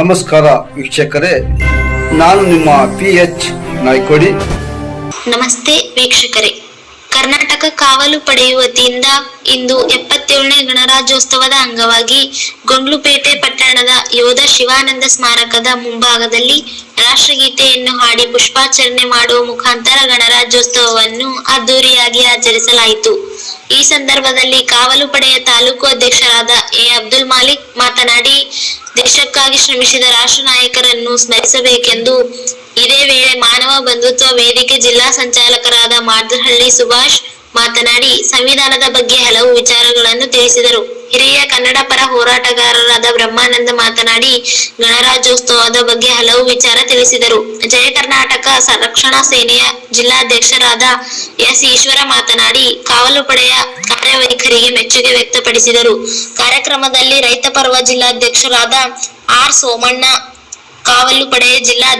ನಮಸ್ಕಾರ ವೀಕ್ಷಕರೇ, ನಾನು ನಿಮ್ಮ ಪಿ ಎಚ್ ನಾಯ್ಕೋಡಿ. ನಮಸ್ತೆ ವೀಕ್ಷಕರೇ. ಕರ್ನಾಟಕ ಕಾವಲು ಪಡೆಯ ವತಿಯಿಂದ ಇಂದು ಎಪ್ಪತ್ತೇಳನೇ ಗಣರಾಜ್ಯೋತ್ಸವದ ಅಂಗವಾಗಿ ಗೊಂಡ್ಲುಪೇಟೆ ಪಟ್ಟಣದ ಯೋಧ ಶಿವಾನಂದ ಸ್ಮಾರಕದ ಮುಂಭಾಗದಲ್ಲಿ ರಾಷ್ಟ್ರಗೀತೆಯನ್ನು ಹಾಡಿ ಪುಷ್ಪಾಚರಣೆ ಮಾಡುವ ಮುಖಾಂತರ ಗಣರಾಜ್ಯೋತ್ಸವವನ್ನು ಅದ್ದೂರಿಯಾಗಿ ಆಚರಿಸಲಾಯಿತು. ಈ ಸಂದರ್ಭದಲ್ಲಿ ಕಾವಲು ಪಡೆಯ ತಾಲೂಕು ಅಧ್ಯಕ್ಷರಾದ ಎ ಅಬ್ದುಲ್ ಮಾಲಿಕ್ ಮಾತನಾಡಿ ದೇಶಕ್ಕಾಗಿ ಶ್ರಮಿಸಿದ ರಾಷ್ಟ್ರ ನಾಯಕರನ್ನು ಸ್ಮರಿಸಬೇಕೆಂದು ಇದೇ ವೇಳೆ ಮಾನವ ಬಂಧುತ್ವ ವೇದಿಕೆ ಜಿಲ್ಲಾ ಸಂಚಾಲಕರಾದ ಮಾದ್ರಹಳ್ಳಿ ಸುಭಾಷ್ ಮಾತನಾಡಿ, ಸಂವಿಧಾನದ ಬಗ್ಗೆ ಹಲವು ವಿಚಾರಗಳನ್ನು ತಿಳಿಸಿದರು. ಹಿರಿಯ ಕನ್ನಡ ಪರ ಹೋರಾಟಗಾರರಾದ ಬ್ರಹ್ಮಾನಂದ ಮಾತನಾಡಿ, ಗಣರಾಜ್ಯೋತ್ಸವದ ಬಗ್ಗೆ ಹಲವು ವಿಚಾರ ತಿಳಿಸಿದರು. ಜಯ ಕರ್ನಾಟಕ ಸಂರಕ್ಷಣಾ ಸೇನೆಯ ಜಿಲ್ಲಾಧ್ಯಕ್ಷರಾದ ಎಸ್ ಈಶ್ವರ ಮಾತನಾಡಿ ಕಾವಲು ಪಡೆಯ ಕಾರ್ಯವೈಖರಿಗೆ ಮೆಚ್ಚುಗೆ ವ್ಯಕ್ತಪಡಿಸಿದರು. ಕಾರ್ಯಕ್ರಮದಲ್ಲಿ ರೈತ ಪರ್ವ ಜಿಲ್ಲಾಧ್ಯಕ್ಷರಾದ ಆರ್ ಸೋಮಣ್ಣ ಕಾವಲು ಪಡೆಯ ಜಿಲ್ಲಾ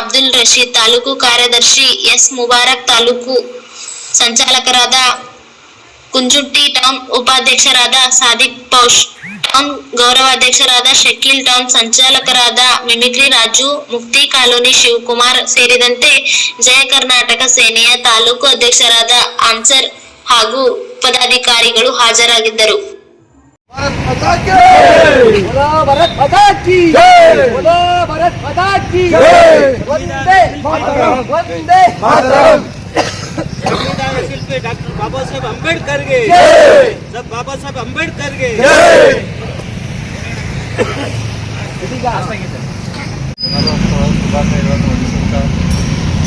ಅಬ್ದುಲ್ ರಶೀದ್, ತಾಲೂಕು ಕಾರ್ಯದರ್ಶಿ ಎಸ್ ಮುಬಾರಕ್, ತಾಲೂಕು ಸಂಚಾಲಕರಾದ ಕುಂಜುಟ್ಟಿ ಟೌನ್ ಉಪಾಧ್ಯಕ್ಷರಾದ ಸಾದಿಕ್ ಪೌಷ್ ಟೌನ್ ಗೌರವಾಧ್ಯಕ್ಷರಾದ ಶಕೀಲ್ ಟೌನ್ ಸಂಚಾಲಕರಾದ ಮಿಮಿಕ್ರಿ ರಾಜು ಮುಕ್ತಿ ಕಾಲೋನಿ ಶಿವಕುಮಾರ್ ಸೇರಿದಂತೆ ಜಯ ಕರ್ನಾಟಕ ಸೇನೆಯ ತಾಲೂಕು ಅಧ್ಯಕ್ಷರಾದ ಆನ್ಸರ್ ಹಾಗೂ ಪದಾಧಿಕಾರಿಗಳು ಹಾಜರಾಗಿದ್ದರು. भारत माता की बोलो भारत माता की वंदे वंदे ಸಂವಿಧಾನ ಶಿಲ್ಪಿ ಡಾಕ್ಟರ್ ಬಾಬಾ ಸಾಹೇಬ್ ಅಂಬೇಡ್ಕರ್ಗೆ ಸರ್ ಬಾಬಾ ಸಾಹೇಬ್ ಅಂಬೇಡ್ಕರ್ಗೆ ಶುಭಾಶಯಗಳನ್ನು ಹೊಂದಿಸುತ್ತಾ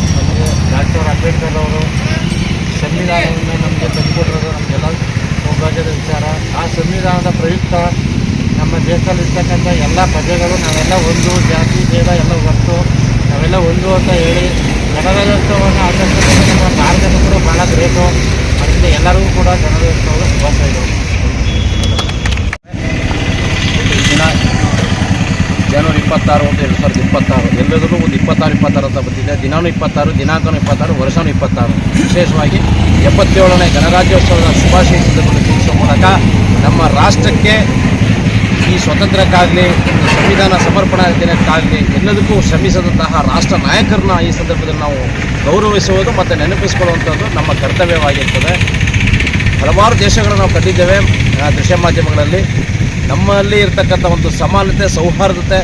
ನಮಗೆ ಡಾಕ್ಟರ್ ಅಂಬೇಡ್ಕರ್ ಅವರು ಸಂವಿಧಾನವನ್ನು ನಮಗೆ ತಂದುಕೊಟ್ಟಿರೋದು ನಮಗೆಲ್ಲ ಸೌಭಾಗ್ಯದ ವಿಚಾರ ಆ ಸಂವಿಧಾನದ ಪ್ರಯುಕ್ತ ನಮ್ಮ ದೇಶದಲ್ಲಿರ್ತಕ್ಕಂಥ ಎಲ್ಲ ಪ್ರಜೆಗಳು ನಾವೆಲ್ಲ ಒಂದು ಜಾತಿ ಭೇದ ಎಲ್ಲ ಹೊರತು ನಾವೆಲ್ಲ ಒಂದು ಅಂತ ಹೇಳಿ ಗಣರಾಜ್ಯೋತ್ಸವವನ್ನು ಆಚರಿಸೋದ್ರಿಂದ ನಮ್ಮ ಭಾರತಕ್ಕೂ ಕೂಡ ಬಹಳ ಗ್ರೇಟು ಅದರಿಂದ ಎಲ್ಲರಿಗೂ ಕೂಡ ಗಣರಾಜ್ಯೋತ್ಸವದ ಶುಭಾಶಯಗಳು ದಿನ ಜನವರಿ ಇಪ್ಪತ್ತಾರು ಒಂದು ಎರಡು ಸಾವಿರದ ಇಪ್ಪತ್ತಾರು. ಎಲ್ಲದರಲ್ಲೂ ಒಂದು ಇಪ್ಪತ್ತಾರು ಇಪ್ಪತ್ತಾರು ಅಂತ ಬಂದಿದೆ. ದಿನಾನು ಇಪ್ಪತ್ತಾರು, ದಿನಾಂಕನೂ ಇಪ್ಪತ್ತಾರು, ವರ್ಷನೂ ಇಪ್ಪತ್ತಾರು. ವಿಶೇಷವಾಗಿ ಎಪ್ಪತ್ತೇಳನೇ ಗಣರಾಜ್ಯೋತ್ಸವದ ಶುಭಾಶಯ ತಿಳಿಸುವ ಮೂಲಕ ನಮ್ಮ ರಾಷ್ಟ್ರಕ್ಕೆ ಸ್ವಾತಂತ್ರ್ಯಕ್ಕಾಗಲಿ, ಸಂವಿಧಾನ ಸಮರ್ಪಣಾ ದಿನಕ್ಕಾಗಲಿ ಎಲ್ಲದಕ್ಕೂ ಶ್ರಮಿಸಿದಂತಹ ರಾಷ್ಟ್ರ ನಾಯಕರನ್ನ ಈ ಸಂದರ್ಭದಲ್ಲಿ ನಾವು ಗೌರವಿಸುವುದು ಮತ್ತು ನೆನಪಿಸಿಕೊಳ್ಳುವಂಥದ್ದು ನಮ್ಮ ಕರ್ತವ್ಯವಾಗಿರ್ತದೆ. ಹಲವಾರು ದೇಶಗಳನ್ನು ನಾವು ಕಂಡಿದ್ದೇವೆ ದೃಶ್ಯ ಮಾಧ್ಯಮಗಳಲ್ಲಿ. ನಮ್ಮಲ್ಲಿ ಇರತಕ್ಕಂಥ ಒಂದು ಸಮಾನತೆ, ಸೌಹಾರ್ದತೆ,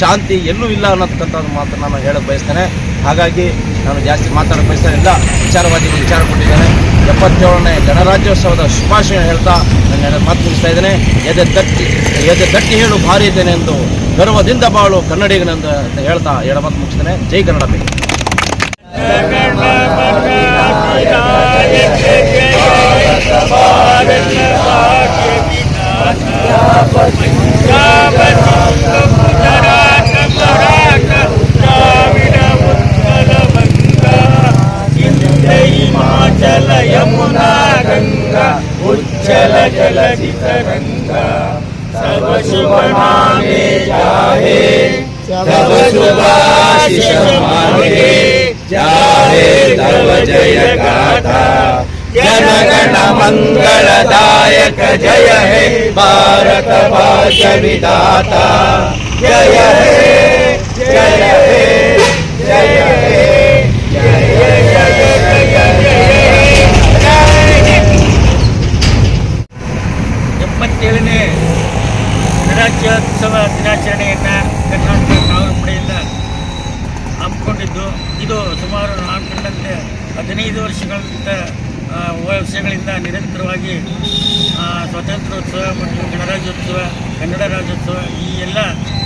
ಶಾಂತಿ ಎಲ್ಲೂ ಇಲ್ಲ ಅನ್ನತಕ್ಕಂಥ ಮಾತನ್ನು ನಾನು ಹೇಳಕ್ಕೆ ಬಯಸ್ತೇನೆ. ಹಾಗಾಗಿ ನಾನು ಜಾಸ್ತಿ ಮಾತಾಡಕ್ಕೆ ಬಯಸ್ತೇನೆ ಎಲ್ಲ ವಿಚಾರವಾದಿಗಳು ವಿಚಾರ ಕೊಟ್ಟಿದ್ದೇನೆ. ಎಪ್ಪತ್ತೇಳನೇ ಗಣರಾಜ್ಯೋತ್ಸವದ ಶುಭಾಶಯ ಹೇಳ್ತಾ ನಾನು ಮಾತು ಮುಗಿಸ್ತಾ ಇದ್ದೇನೆ. ಎದೆ ತಟ್ಟಿ ಎದೆ ತಟ್ಟಿ ಹೇಳು, ಭಾರಿ ಇದ್ದೇನೆ ಎಂದು ಗರ್ವದಿಂದ ಬಾಳು ಕನ್ನಡಿಗನೆಂದು ಹೇಳ್ತಾ ಎಡ ಮಾತು ಮುಗಿಸ್ತೇನೆ. ಜೈ ಕನ್ನಡ ललितवृन्दा सब शुभ मांगे सब शुभाशिष मांगे जाहे तव जय गाथा जनगण मंगलदायक जय हे भारत भाष विदाता जय हे जय हे जय हे ವರ್ಷಗಳಿಂದ ನಿರಂತರವಾಗಿ ಸ್ವಾತಂತ್ರ್ಯೋತ್ಸವ ಮತ್ತು ಗಣರಾಜ್ಯೋತ್ಸವ, ಕನ್ನಡ ರಾಜ್ಯೋತ್ಸವ, ಈ ಎಲ್ಲ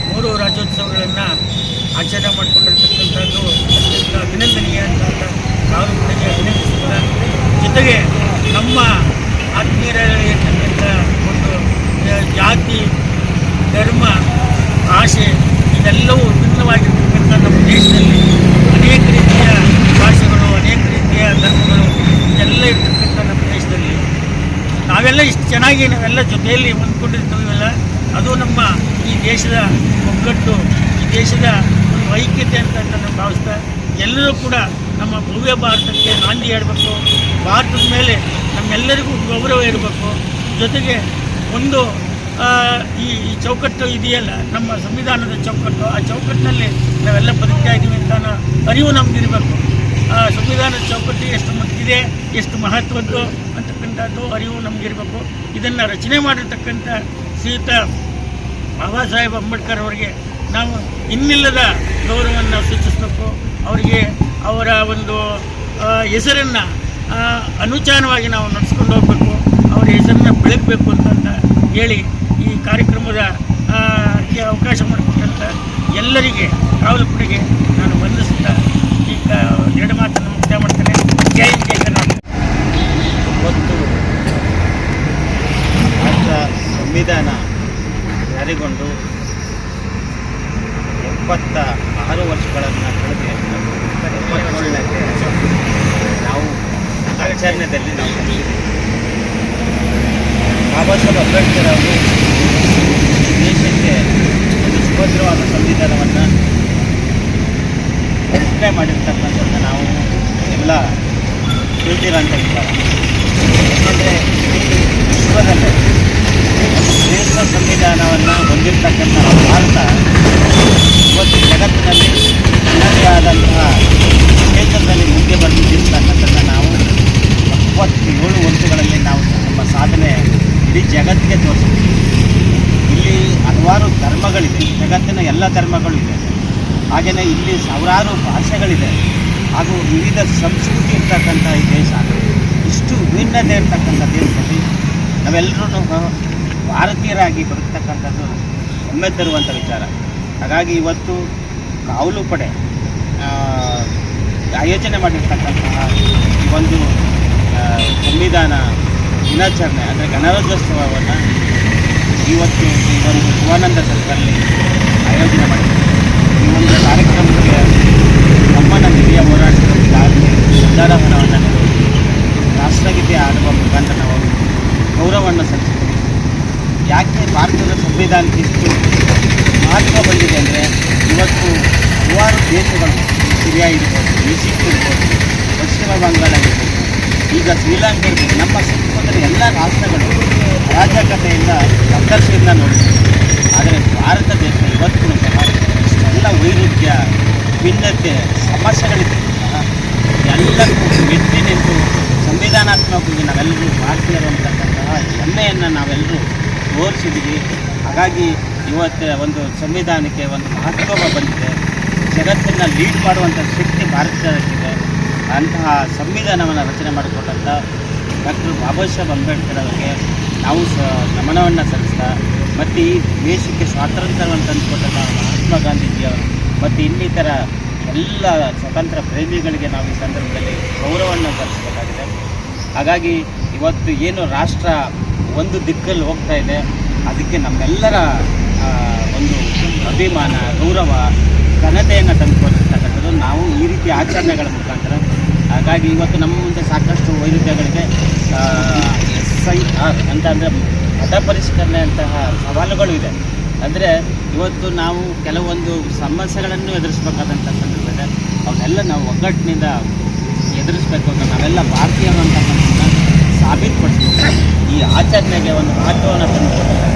ಮೂರು ರಾಜ್ಯೋತ್ಸವಗಳನ್ನು ಆಚರಣೆ ಮಾಡಿಕೊಂಡಿರ್ತಕ್ಕಂಥದ್ದು ಅತ್ಯಂತ ಅಭಿನಂದನೀಯ ಅಂತ ನಾವು ಕೂಡ ಅಭಿನಂದಿಸುತ್ತದೆ ಜೊತೆಗೆ ನಮ್ಮ ಆತ್ಮೀಯರಲ್ಲಿರ್ತಕ್ಕಂಥ ಒಂದು ಜಾತಿ ಧರ್ಮ ಭಾಷೆ ಇದೆಲ್ಲವೂ ವಿಭಿನ್ನವಾಗಿರ್ತಕ್ಕಂಥ ನಮ್ಮ ದೇಶದಲ್ಲಿ ಅನೇಕ ರೀತಿಯ ಭಾಷೆಗಳು ಅನೇಕ ರೀತಿಯ ಧರ್ಮಗಳು ಇದೆಲ್ಲ ಇರ್ತಕ್ಕಂಥ ನಮ್ಮ ದೇಶದಲ್ಲಿ ನಾವೆಲ್ಲ ಇಷ್ಟು ಚೆನ್ನಾಗಿ ನಾವೆಲ್ಲ ಜೊತೆಯಲ್ಲಿ ಹೊಂದ್ಕೊಂಡಿರ್ತೀವಲ್ಲ ಅದು ನಮ್ಮ ಈ ದೇಶದ ಒಗ್ಗಟ್ಟು, ಈ ದೇಶದ ಒಂದು ಐಕ್ಯತೆ ಅಂತ ನಾನು ಭಾವಿಸ್ತಾ, ಎಲ್ಲರೂ ಕೂಡ ನಮ್ಮ ಭವ್ಯ ಭಾರತಕ್ಕೆ ನಾಂದಿ ಹೇಳಬೇಕು ಭಾರತದ ಮೇಲೆ ನಮ್ಮೆಲ್ಲರಿಗೂ ಗೌರವ ಇರಬೇಕು. ಜೊತೆಗೆ ಒಂದು ಈ ಈ ಚೌಕಟ್ಟು ಇದೆಯಲ್ಲ, ನಮ್ಮ ಸಂವಿಧಾನದ ಚೌಕಟ್ಟು, ಆ ಚೌಕಟ್ಟಿನಲ್ಲಿ ನಾವೆಲ್ಲ ಬದುಕ್ತಾ ಇದ್ದೀವಿ ಅಂತ ಅರಿವು ನಮಗಿರಬೇಕು ಆ, ಸಂವಿಧಾನದ ಚೌಕಟ್ಟು ಎಷ್ಟು ಮಟ್ಟಿದೆ ಎಷ್ಟು ಮಹತ್ವದ್ದು ಅಂತಕ್ಕಂಥದ್ದು ಅರಿವು ನಮಗಿರಬೇಕು. ಇದನ್ನು ರಚನೆ ಮಾಡಿರ್ತಕ್ಕಂಥ ಶ್ರೀಯುತ ಬಾಬಾ ಸಾಹೇಬ್ ಅಂಬೇಡ್ಕರ್ ಅವರಿಗೆ ನಾವು ಇನ್ನಿಲ್ಲದ ಗೌರವವನ್ನು ಸೂಚಿಸಬೇಕು. ಅವರಿಗೆ ಅವರ ಒಂದು ಹೆಸರನ್ನು ಅನುಚಾನವಾಗಿ ನಾವು ನಡೆಸ್ಕೊಂಡು ಹೋಗಬೇಕು. ಅವರ ಹೆಸರನ್ನು ಬೆಳಗಬೇಕು ಅಂತ ಹೇಳಿ ಈ ಕಾರ್ಯಕ್ರಮದ ಅವಕಾಶ ಮಾಡಿಕೊಟ್ಟಂಥ ಎಲ್ಲರಿಗೆ, ಕಾವಲುಪಡೆಗೆ ನಾನು ವಂದಿಸುತ್ತಾ ಈಗ ಎರಡು ಮಾತನ್ನು ಮುಕ್ತಾಯ ಮಾಡ್ತೇನೆ ಜೈ ಹಿಂದ್, ಜೈ ಕರ್ನಾಟಕ ಇವತ್ತು ಭಾರತ ಸಂವಿಧಾನ ಜಾರಿಗೊಂಡು ಎಪ್ಪತ್ತ ಆರು ವರ್ಷಗಳನ್ನು ಕಳೆದು ನಾವು ಆಚರಣೆಯಲ್ಲಿ ನಾವು ಬಾಬಾ ಸಾಹೇಬ್ ಅಂಬೇಡ್ಕರ್ ಅವರು ದೇಶಕ್ಕೆ ಒಂದು ಸುಭದ್ರವಾದ ಸಂವಿಧಾನವನ್ನು ರಚನೆ ಮಾಡಿರ್ತಕ್ಕಂಥದ್ದು ನಾವು ಎಲ್ಲ ತಿಳಿದಿರೋಂಥ ವಿಚಾರ ಯಾಕೆಂದರೆ ವಿಶ್ವದಲ್ಲೇ ಶ್ರೇಷ್ಠ ಸಂವಿಧಾನವನ್ನು ಹೊಂದಿರತಕ್ಕಂಥ ಭಾರತ ಜಗತ್ತಿನಲ್ಲಿ ಆದಂತಹ ಕ್ಷೇತ್ರದಲ್ಲಿ ಮುಂದೆ ಬಂದಿರ್ತಕ್ಕಂಥದ್ದನ್ನು ನಾವು ಎಪ್ಪತ್ತೇಳು ವರ್ಷಗಳಲ್ಲಿ ನಾವು ನಮ್ಮ ಸಾಧನೆ ಇಡೀ ಜಗತ್ತಿಗೆ ತೋರಿಸ್ತೀವಿ ಇಲ್ಲಿ ಹಲವಾರು ಧರ್ಮಗಳಿದೆ, ಜಗತ್ತಿನ ಎಲ್ಲ ಧರ್ಮಗಳು ಇದೆ ಹಾಗೆಯೇ ಇಲ್ಲಿ ಸಾವಿರಾರು ಭಾಷೆಗಳಿದೆ. ಹಾಗೂ ವಿವಿಧ ಸಂಸ್ಕೃತಿ ಇರ್ತಕ್ಕಂಥ ಈ ದೇಶ. ಇಷ್ಟು ವಿಭಿನ್ನತೆ ಇರ್ತಕ್ಕಂಥ ದೇಶದಲ್ಲಿ ನಾವೆಲ್ಲರೂ ಭಾರತೀಯರಾಗಿ ಬದುಕ್ತಕ್ಕಂಥದ್ದು ಹೆಮ್ಮೆ ತರುವಂಥ ವಿಚಾರ. ಹಾಗಾಗಿ ಇವತ್ತು ಕಾವಲು ಪಡೆ ಆಯೋಜನೆ ಮಾಡಿರ್ತಕ್ಕಂತಹ ಒಂದು ಸಂವಿಧಾನ ದಿನಾಚರಣೆ ಅಂದರೆ ಗಣರಾಜ್ಯೋತ್ಸವವನ್ನು ಇವತ್ತು ಈ ಒಂದು ಶಿವಾನಂದ ಸರ್ಕಲ್ಲಿ ಆಯೋಜನೆ ಮಾಡಿದ್ದೀವಿ ಈ ಒಂದು ಕಾರ್ಯಕ್ರಮಕ್ಕೆ ನಮ್ಮನ್ನ ಹಿರಿಯ ಹೋರಾಟಗಾರರಿಗೆ ಸಂಧಾನವನ್ನು ನಿರ್ವಹಿಸಿ ರಾಷ್ಟ್ರಗೀತೆ ಆಡುವ ಮುಖಾಂತರ ನಾವು ಗೌರವವನ್ನು ಸಲ್ಲಿಸ್ತೀವಿ ಯಾಕೆ ಭಾರತದ ಸಂವಿಧಾನಕ್ಕೆ ಇಷ್ಟು ಮಹತ್ವ ಬಂದಿದೆ ಅಂದರೆ ಇವತ್ತು ಹಲವಾರು ದೇಶಗಳು ಸಿರಿಯಾ ಇರ್ಬೋದು ಈಜಿಪ್ಟ್ ಇರ್ಬೋದು ಪಶ್ಚಿಮ ಬಂಗಾಳ ಇರ್ಬೋದು ಈಗ ಶ್ರೀಲಂಕಾ ಇರ್ಬೋದು, ನಮ್ಮ ಸುತ್ತಮುತ್ತಲ ಎಲ್ಲ ರಾಷ್ಟ್ರಗಳು ರಾಜಕತೆಯಿಂದ ಸಂಘರ್ಷದಿಂದ ನೋಡ್ತೀವಿ ಆದರೆ ಭಾರತ ದೇಶ ಇವತ್ತು ಸಹ ಎಲ್ಲ ವೈರುಧ್ಯ, ಭಿನ್ನತೆ ಸಮಸ್ಯೆಗಳಿದ್ದರೂ ಸಹ ಎಲ್ಲಕ್ಕೂ ಮೆಟ್ಟಿ ನಿಂತು ಸಂವಿಧಾನಾತ್ಮಕವಾಗಿ ನಾವೆಲ್ಲರೂ ಭಾರತೀಯರು ಅಂತಕ್ಕಂತಹ ಹೆಮ್ಮೆಯನ್ನು ನಾವೆಲ್ಲರೂ ತೋರಿಸಿದ್ದೀವಿ ಹಾಗಾಗಿ ಇವತ್ತು ಒಂದು ಸಂವಿಧಾನಕ್ಕೆ ಒಂದು ಮಹತ್ವ ಬಂದಿದೆ. ಜಗತ್ತನ್ನು ಲೀಡ್ ಮಾಡುವಂಥ ಶಕ್ತಿ ಭಾರತದಲ್ಲಿದೆ. ಅಂತಹ ಸಂವಿಧಾನವನ್ನು ರಚನೆ ಮಾಡಿಕೊಟ್ಟಂಥ ಡಾಕ್ಟರ್ ಬಾಬಾ ಸಾಹೇಬ್ ಅಂಬೇಡ್ಕರ್ ಅವರಿಗೆ ನಾವು ಸ ನಮನವನ್ನು ಸಲ್ಲಿಸ್ತಾ, ಮತ್ತು ಈ ದೇಶಕ್ಕೆ ಸ್ವಾತಂತ್ರ್ಯವನ್ನು ತಂದುಕೊಟ್ಟಂಥ ಮಹಾತ್ಮ ಗಾಂಧೀಜಿಯವರು ಮತ್ತು ಇನ್ನಿತರ ಎಲ್ಲ ಸ್ವತಂತ್ರ ಪ್ರೇಮಿಗಳಿಗೆ ನಾವು ಈ ಸಂದರ್ಭದಲ್ಲಿ ಗೌರವವನ್ನು ಸಲ್ಲಿಸಬೇಕಾಗಿದೆ. ಹಾಗಾಗಿ ಇವತ್ತು ಏನು ರಾಷ್ಟ್ರ ಒಂದು ದಿಕ್ಕಲ್ಲಿ ಹೋಗ್ತಾ ಇದೆ, ಅದಕ್ಕೆ ನಮ್ಮೆಲ್ಲರ ಒಂದು ಅಭಿಮಾನ, ಗೌರವ ಘನತೆಯನ್ನು ತಂದುಕೊಂಡಿರ್ತಕ್ಕಂಥದ್ದು ನಾವು ಈ ರೀತಿ ಆಚರಣೆಗಳ ಮುಖಾಂತರ, ಹಾಗಾಗಿ ಇವತ್ತು ನಮ್ಮ ಮುಂದೆ ಸಾಕಷ್ಟು ವೈರುಧ್ಯಗಳಿಗೆ ಎಸ್ ಐ ಆರ್ ಅಂತ ಅಂದರೆ ಮತ ಪರಿಷ್ಕರಣೆ ಅಂತಹ ಸವಾಲುಗಳು ಇದೆ. ಅಂದರೆ ಇವತ್ತು ನಾವು ಕೆಲವೊಂದು ಸಮಸ್ಯೆಗಳನ್ನು ಎದುರಿಸಬೇಕಾದಂಥ ಸಂದರ್ಭದಲ್ಲಿ ಅವನ್ನೆಲ್ಲ ನಾವು ಒಗ್ಗಟ್ಟಿನಿಂದ ಎದುರಿಸಬೇಕು ಅಂತ ನಾವೆಲ್ಲ ಭಾರತೀಯರು ಅಂತಕ್ಕಂಥದ್ದನ್ನು ಸಾಬೀತುಪಡಿಸ್ಬೇಕು. ಈ ಆಚರಣೆಗೆ ಒಂದು ಮಹತ್ವವನ್ನು ತಂದುಕೊಟ್ಟು